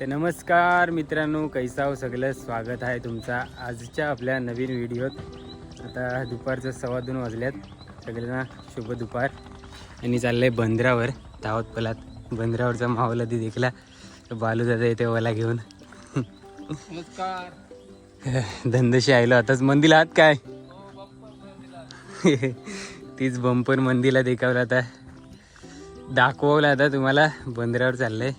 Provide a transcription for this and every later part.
तर नमस्कार मित्रांनो कैसा हो सगळं? स्वागत आहे तुमचा आजच्या आपल्या नवीन व्हिडिओत. आता दुपारचं सव्वा दोन वाजल्यात. सगळ्यांना शुभ दुपार. आणि चाललंय बंदरावर धावत पलात. बंदरावरचा माहोल आधी देखला. तर बालू दादा येते ओला घेऊन. नमस्कार. धंदशी आयलो. आताच मंदीला आहात काय? तीच बंपर मंदीला देखावला आता दाखवलं आता तुम्हाला. बंदरावर चाललंय.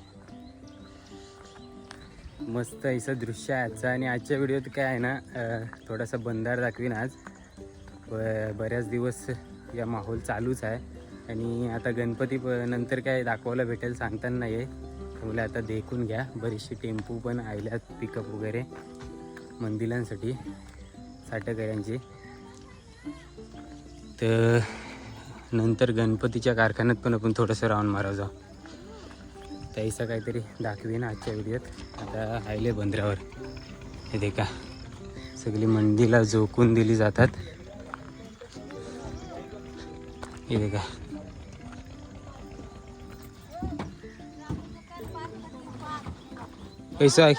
मस्त असं दृश्य आहे आजचं. आणि आजच्या व्हिडिओत काय आहे ना थोडासा बंधार दाखवीन आज. ब- बऱ्याच दिवस या माहोल चालूच आहे. आणि आता गणपती नंतर काय दाखवायला भेटेल सांगताना नाही आहे त्यामुळे आता देखून घ्या. बरीचशी टेम्पू पण आयल्यात पिकअप वगैरे. मंदिरांसाठी साठेकऱ्यांची. तर नंतर गणपतीच्या कारखान्यात पण आपण थोडंसं राऊंड मारावं जाऊ. त्याचा काहीतरी दाखवीन आजच्या व्हिडिओत. आता आयले बंदरावर. हे देखा सगळी मंदीला झोकून दिली जातात. हे देखा. कैसं आहे?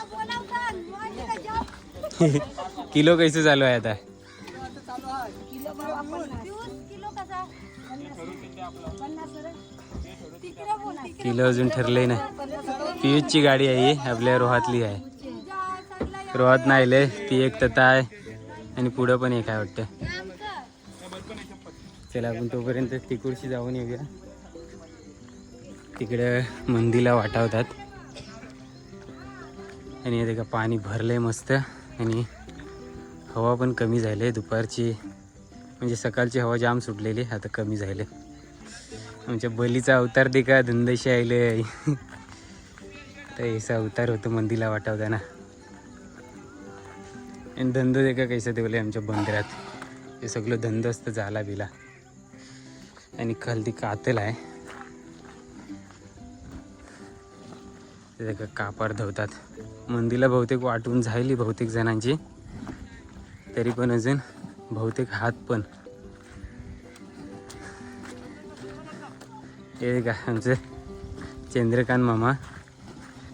किलो कैसे चालू आहे आता? तिला अजून ठरलंय ना. पियुषची गाडी आहे ही आपल्या रोहातली आहे. रोहात नाही ती एक तथा आहे आणि पुढं पण एक आहे वाटतं. चला आपण तोपर्यंत तिकडची जाऊन येऊया. तिकडं मंदीला वाटावतात. आणि ते का पाणी भरलंय मस्त आणि हवा पण कमी झाली आहे दुपारची. म्हणजे सकाळची हवा जाम सुटलेली आता कमी झाली आमच्या बलीचा अवतार दे का धुंदशी आले तर याचा अवतार होतो मंदिरला वाटावताना. आणि धंदो दे का कैसा देवले आमच्या बंदरात. हे सगळं धंदो असतं झाला बिला. आणि खालती कातल आहे. ते का कापार धवतात. मंदिरला बहुतेक वाटून झाली बहुतेक जणांची. तरी पण अजून बहुतेक हात पण. हे का आमचं चंद्रकांत मामा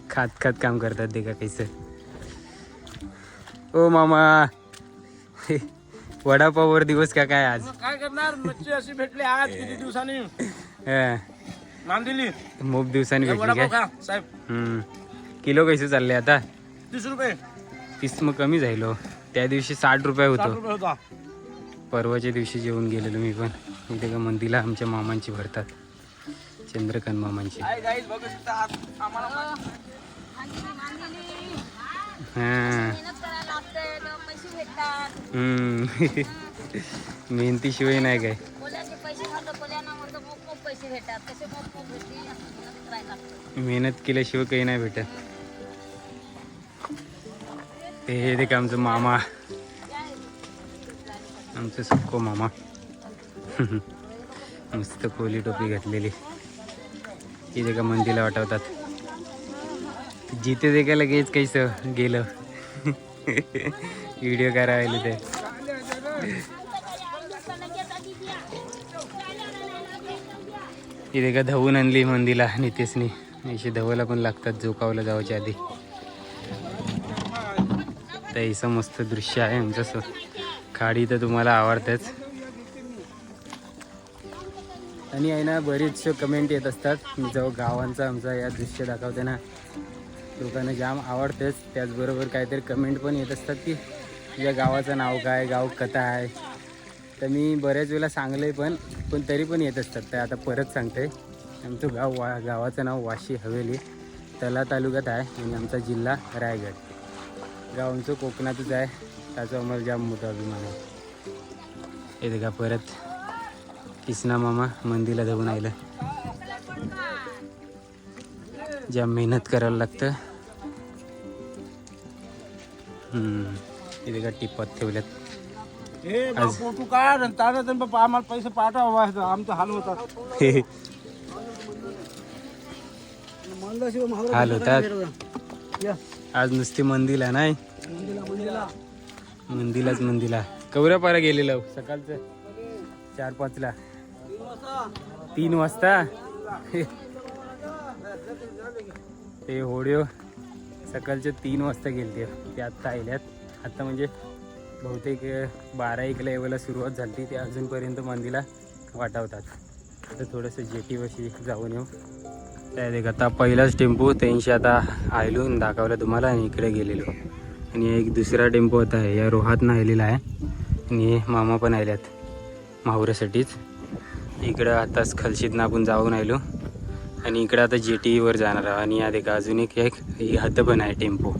खात खात काम करतात ते का कैसे. ओ मामा. वडापाववर दिवस का काय आज? काय करणार? मच्छी अशी भेटली आज किती दिवसांनी? हा, नांदिली खूप दिवसांनी भेटली काय? साहेब. हम्म. किलो कैसे चालले आता? तीस रुपये. तीस मग कमी झालो त्या दिवशी साठ रुपये साठ होतो रुपये होता. परवाच्या दिवशी जेवून गेलेलो मी पण. इथे का मंदीला आमच्या मामांची भरतात. चंद्रकांत मामांची. हम्म. मेहनतीशिवाय नाही काय. मेहनत मेहनत केल्याशिवाय काही नाही भेटत. ते हे ते का आमचं मामा. आमचं सुक्को मामा. मस्त कोली टोपी घातलेली. इथे का मंदीला वाटवतात. जिथे ते का लगेच काहीच गेलं. व्हिडिओ करायला ते इथे का धवून आणली मंदीला नितेशनी. अशी धवायला पण लागतात जोकावला जावाच्या आधी. तर असं मस्त दृश्य आहे आमचं खाडी तर तुम्हाला आवडतंच. आणि आहे ना बरेचसे कमेंट येत असतात. जो गावांचा आमचा या दृश्य दाखवते ना लोकांना जाम आवडतेच. त्याचबरोबर काहीतरी कमेंट पण येत असतात की तुझ्या गावाचं नाव काय गाव कथा आहे. तर मी बऱ्याच वेळेला सांगलं आहे पण पण तरी पण येत असतात. तर आता परत सांगते. आमचं गाव वा गावाचं नाव वाशी हवेली तला तालुक्यात आहे आणि आमचा जिल्हा रायगड. गाव आमचं कोकणातच आहे. त्याचा आम्हाला जाम मोठा अभिमान आहे. येते का परत? किसना मामा मंदीला धावून आलं जाम मेहनत करायला लागतं. इथे का टिपात ठेवल्यात. बा, फोटो काढ तर आम्हाला पैसे पाठवा आमचा हाल होतात. हाल होतात. आज नुसती मंदीला नाही. मंदिला मंदिला. मंदीलाच मंदीला. कवऱ्यापारा गेलेलो. सकाळचं चार पाचला. तीन वाजता? ते होड्यो सकाळचे तीन वाजता गेलते. ते आत्ता आल्यात आत्ता म्हणजे बहुतेक बारा एक लेवलला सुरुवात झाली ते अजूनपर्यंत मंदीला वाटावतात. तर थोडंसं जेटीवशी जाऊन येऊ. त्या देख आता पहिलाच टेम्पो त्यांशी आता आयलो आणि दाखवलं तुम्हाला आणि इकडे गेलेलो. आणि एक दुसरा टेम्पो होता आहे. या रोहातनं आलेला आहे. आणि मामा पण आल्यात माहुऱ्यासाठीच इकडं आताच खलशीतनं आपण जाऊन आलो आणि इकडं आता जेटीवर जाणार आहोत आणि यात एक अजून एक एक ही पण आहे टेम्पो.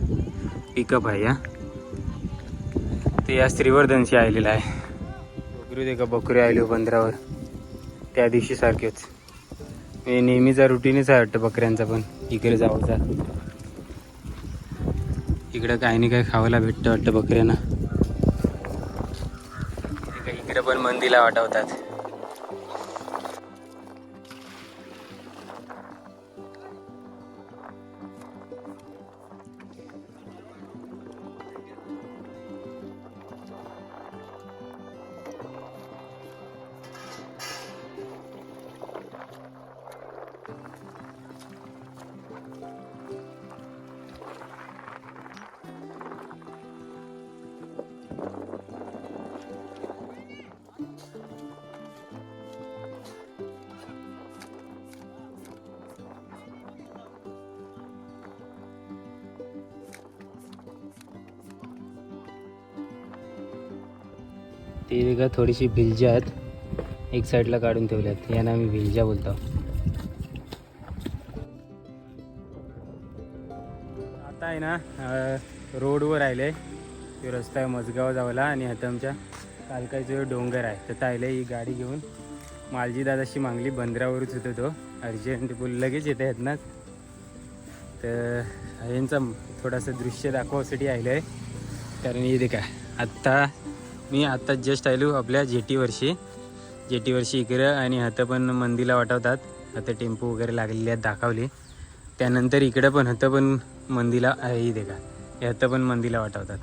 पिकअप आहे या ते या श्रीवर्धनशी आलेलं आहे. बकरू दे का बकरी आलो हो बंदरावर. त्या दिवशी सारखेच. हे नेहमीचा रुटीनच आहे वाटतं बकऱ्यांचा पण. इकडे जाऊचा इकडं काही नाही काही खावायला भेटतं वाटतं बकऱ्यांना. इकडे पण मंदीला वाटवतात. ते का थोडीशी भिलज्या आहेत. एक साईडला काढून ठेवल्यात यांना आम्ही भिलज्या बोलतो. आता आहे ना रोडवर आले तो रस्ता आहे मजगाव जावला आणि आता आमच्या कालकाईचं डोंगर आहे. तर आहे ही गाडी घेऊन मालजी दादाशी मागली. बंदरावरच होतो तो. अर्जंट बोल लगेच येत आहेत ना. तर यांचा थोडासा दृश्य दाखवासाठी आलं आहे. कारण येते का काय आत्ता मी आत्ता जस्ट आलो आपल्या जेटीवरशी. जेटीवरशी इकडं आणि हातं पण मंदीला वाटवतात. आता टेम्पो वगैरे लागलेले आहेत दाखवले. त्यानंतर इकडं पण हातं पण मंदीला आहे दे का हे हातं पण मंदीला वाटवतात.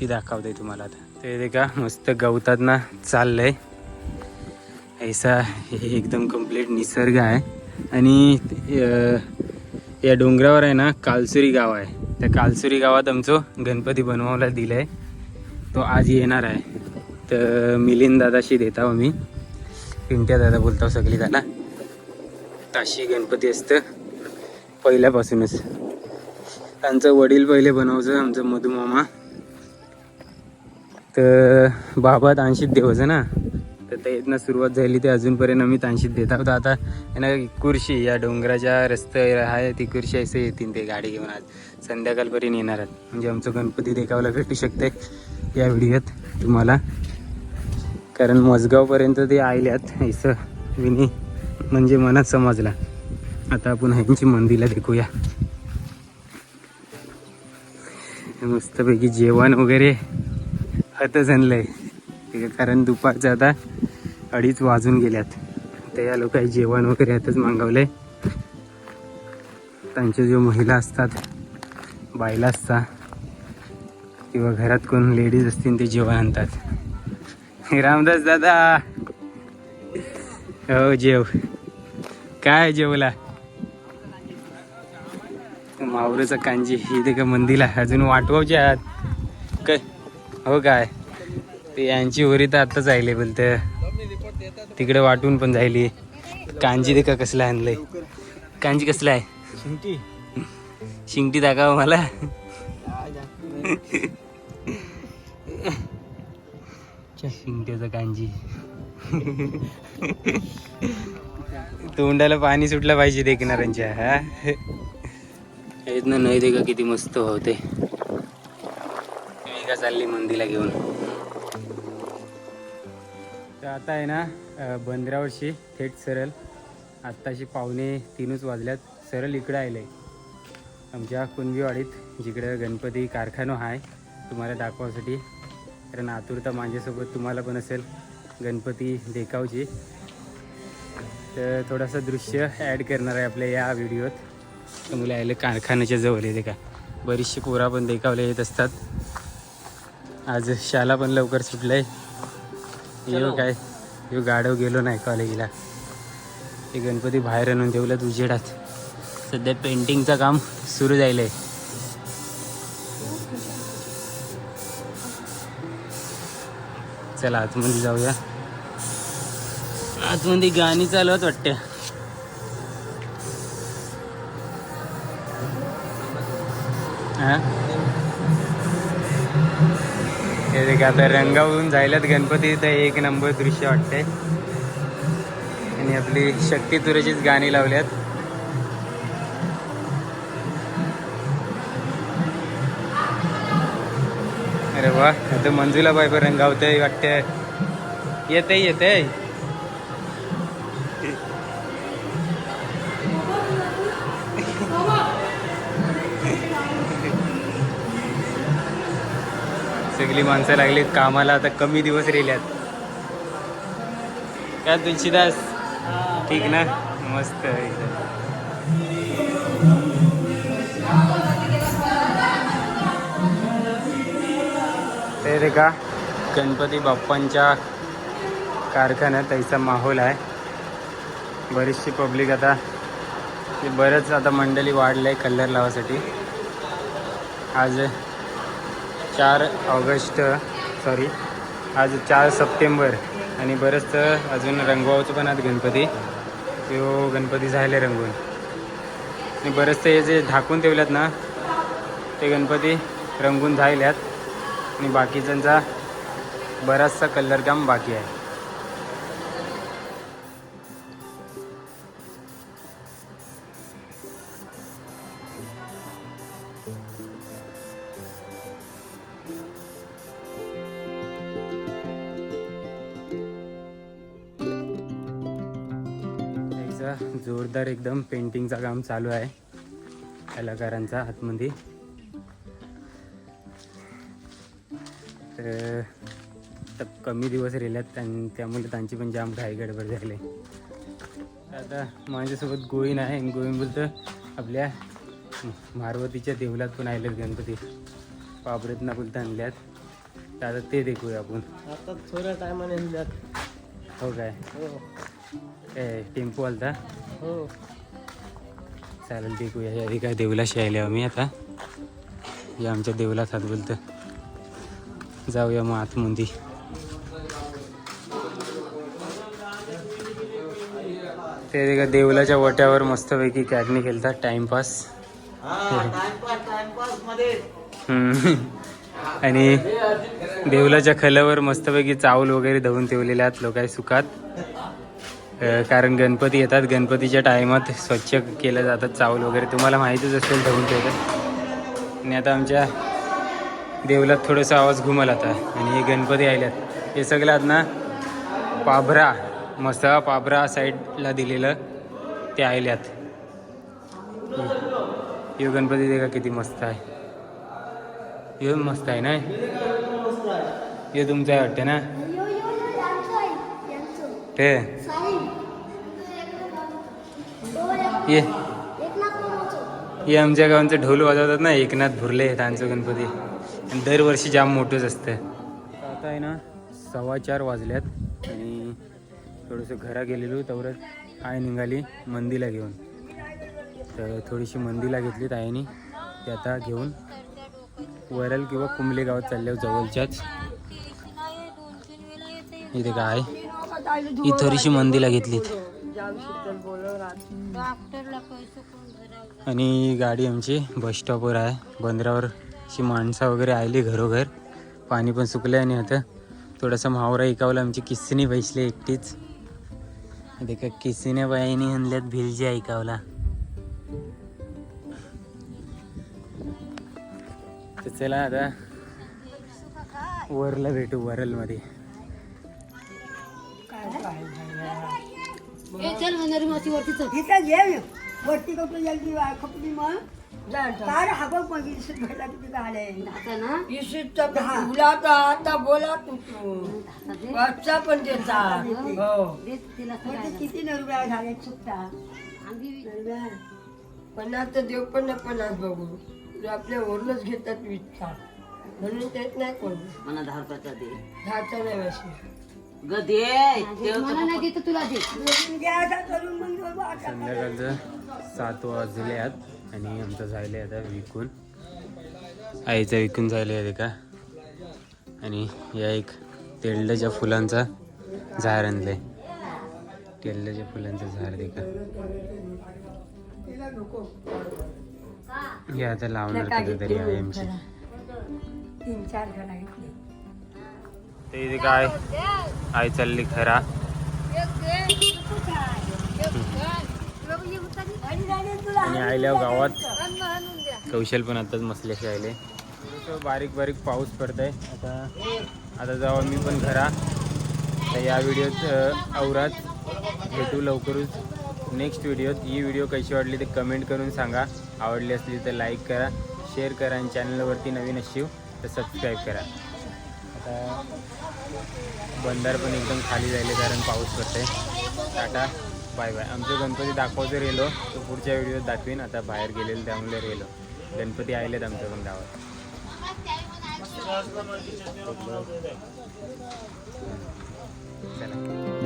ती दाखवते तुम्हाला आता. ते दे का मस्त गवतात ना चाललंय. ऐसा हे एकदम कंप्लीट निसर्ग आहे. आणि या डोंगरावर आहे ना कालसुरी गाव आहे. त्या कालसुरी गावात आमचं गणपती बनवायला दिलं आहे तो आज येणार आहे. तर मिलिंद दादाशी देता हो मी. पिंट्या दादा बोलतो हो सगळी त्याला ताशी गणपती असतं. पहिल्यापासूनच. त्यांचं वडील पहिले बनवायचं आमचं मधुमामा तर बाबा तांशीत देवायचं ना. तर ते इथनं सुरुवात झाली ते अजूनपर्यंत आम्ही तांशीत देत आहोत. आता आहे ना कुर्शी या डोंगराच्या रस्ते आहे ती कुर्शी असे येतील ते गाडी घेऊन आज. संध्याकाळपर्यंत येणार आहेत. म्हणजे आमचं गणपती देखावला भेटू शकते या व्हिडिओत तुम्हाला. कारण मजगावपर्यंत ते आयल्यात. असं विनी म्हणजे मनात समजला. आता आपण ह्यांची मंदीला देखूया. मस्तपैकी जेवण वगैरे हातच आणलंय आहे कारण दुपारचं आता अडीच वाजून गेल्यात. तर या लोकांनी जेवण वगैरे हातच मागवलंय. त्यांच्या जो महिला असतात बायला असतात किंवा घरात कोण लेडीज असतील ते जेवण आणतात. रामदास दादा. हो जेव. काय जेवला? मावरचा कांजी. ही ते का मंदीला. अजून वाटवायचे आहात. काय? हो काय? ते यांची होरी तर आत्ताच आयले बोलते तिकडे वाटून पण जायली कांजी ते का कसलं आणलंय? कांजी कसलं आहे? शिंगटी. शिंगटी दाखव मला. शिंगट्याचं कांजी तोंडाला पाणी सुटलं पाहिजे देखणाऱ्यांच्या हा? ना नाही दे का किती मस्त होते. मी का चालली मंदीला घेऊन? तर आता आहे ना बंदरावरशी थेट सरळ. आत्ताशी पावणे तीनच वाजल्यात सरळ इकडं आले आमच्या कुणबीवाडीत जिकडं गणपती कारखाना आहे तुम्हाला दाखवासाठी कारण आतुरता माझ्यासोबत तुम्हाला पण असेल गणपती देखावची. तर थोडासा दृश्य ॲड करणार आहे आपल्या या व्हिडिओत मुलं आले कारखान्याच्या जवळ येते का बरीचशी पोरा पण देखावले येत असतात. आज शाला पण लवकर सुटलंय. येऊ काय येऊ गाडव गेलो नाही कॉलेजला. ते गणपती बाहेर आणून ठेवलं उजेडात. सध्या पेंटिंगचं काम सुरू झालं आहे चला आतमध्ये जाऊया. आतमध्ये गाणी चालवत वाटते. हा? हे आता रंगावरून जायलात गणपती तर एक नंबर दृश्य वाटते आणि आपली शक्ती तुरेचीच गाणी लावल्यात. अरे वा आता मंजुला बाय पर्यंत गावते वाटते येते येते सगळी माणसं लागली कामाला आता कमी दिवस राहिल्यात. काय तुलसीदास? ठीक ना? मस्त एकदम ते का? गणपती बाप्पांच्या कारखान्यात त्याचा माहोल आहे. बरीचशी पब्लिक आता ते बरंच आता मंडळी वाढलं आहे कलर लावासाठी. आज चार ऑगस्ट सॉरी आज चार सप्टेंबर आणि बरंच अजून रंगवायचं पण आज गणपती. तो गणपती झाले रंगून. आणि बरेचसे हे जे झाकून ठेवल्यात ना ते गणपती रंगून झाल्यात आणि बाकीच्यांचा बराचसा कलर काम बाकी आहे. जोरदार एकदम पेंटिंगचा काम चालू आहे. कलाकारांचा आतमध्ये तर कमी दिवस राहिल्यात त्यां त्यामुळे त्यांची पण जाम घाई गडबड झाली. आता माझ्यासोबत गोविंद आहे. आणि गोविंद बोलतं आपल्या मारवतीच्या देवलात पण आलेत गणपती. पाबरेतना बोलता आणल्यात. तर आता ते देखूया आपण. आता थोड्या टायमाने हो काय? हो. ए टेम्पो आलता? हो. चालेल देखूया. या आधी काय देवलाशी आले आम्ही आता. या आमच्या देवलात हात बोलतं. जाऊया मग आतमध्ये ते का देवलाच्या वट्यावर मस्तपैकी कॅटनी खेळतात टाइमपास. आणि देवलाच्या खल्यावर मस्तपैकी चावल वगैरे धवून ठेवलेले आहेत लोक सुखात. कारण गणपती येतात. गणपतीच्या टायमात स्वच्छ केलं जातात चावल वगैरे. तुम्हाला माहितीच असेल धवून ठेवतात. आणि आता आमच्या देवलात थोडंसं आवाज घुमल आता. आणि हे गणपती आल्यात हे सगळं आहेत ना पाभरा मसा पाभरा साईडला दिलेलं ते आयल्यात. यो गणपती देखा किती मस्त आहे. यो मस्त आहे ना? यो तुमचं आहे वाटतं ना? ते? ये. हे आमच्या गावांचं ढोल वाजवतात ना एकनाथ भुरले त्यांचं गणपती. आणि दरवर्षी जाम मोठंच असतं. आता आहे ना सव्वा चार वाजल्यात आणि थोडंसं घरा गेलेलो तेवढंच आई निघाली मंदीला घेऊन. तर थोडीशी मंदीला घेतलीत आईनी ते आता घेऊन वरल किंवा कुंबले गावात चालले जवळच्याच. इथे काय ही थोडीशी मंदीला घेतलीत. आणि गाडी आमची बस स्टॉपवर आहे बंदरावर अशी माणसं वगैरे आली घरोघर. पाणी पण सुकलं आणि आता थोडासा मावरा ऐकावला आमची किस्सीने बैसली एकटीच. का किस्सीने बाईने आणल्यात भिलजी ऐकावला. तर चला आता वरला भेटू वरलमध्ये. चल म्हणणारी माती वरती मग किती झाले आता आता बोला तू वाचा पण हो. म्हणजे किती नरव्या झाले चुकता आम्ही नरव्या पन्नास तर देव पण पन्नास बघू. आपल्या वरूनच घेतात वीसचा म्हणून तेच नाही कोण. मला दहा रुपयाचा दे. दहाचा नाही मला नाही देत तुला दे. संध्याकाळचं सात वाजले आहेत. आणि आमचं झाले आता विकून. आईचं विकून झाले आहे का? आणि या एक तेलड्याच्या फुलांचा झाड आणले तेलड्याच्या फुलांचं झाड देखा. हे आता लावणार कधीतरी आहे आमची ते. इथे काय? आई चालली खरा. आणि आयल्या गावात कौशल पण आताच मसल्याशी आले थोडंसं बारीक बारीक पाऊस पडत आहे आता आता जाऊ मी पण घरा. तर या व्हिडिओत औरात भेटू लवकरच. नेक्स्ट व्हिडिओत. ही व्हिडिओ कशी वाटली ते कमेंट करून सांगा. आवडली असली तर लाईक करा शेअर करा आणि चॅनलवरती नवीन अशीव तर सबस्क्राईब करा. आता बंदार पण एकदम खाली जायले कारण पाऊस पडतंय. टाटा. Bye bye. आमचं गणपती दाखवतो रेलो. तो पुढच्या व्हिडिओत दाखवीन. आता बाहेर गेलेलं त्यामुळे रेलो. गणपती आलेत आमच्या पण गावात. चला.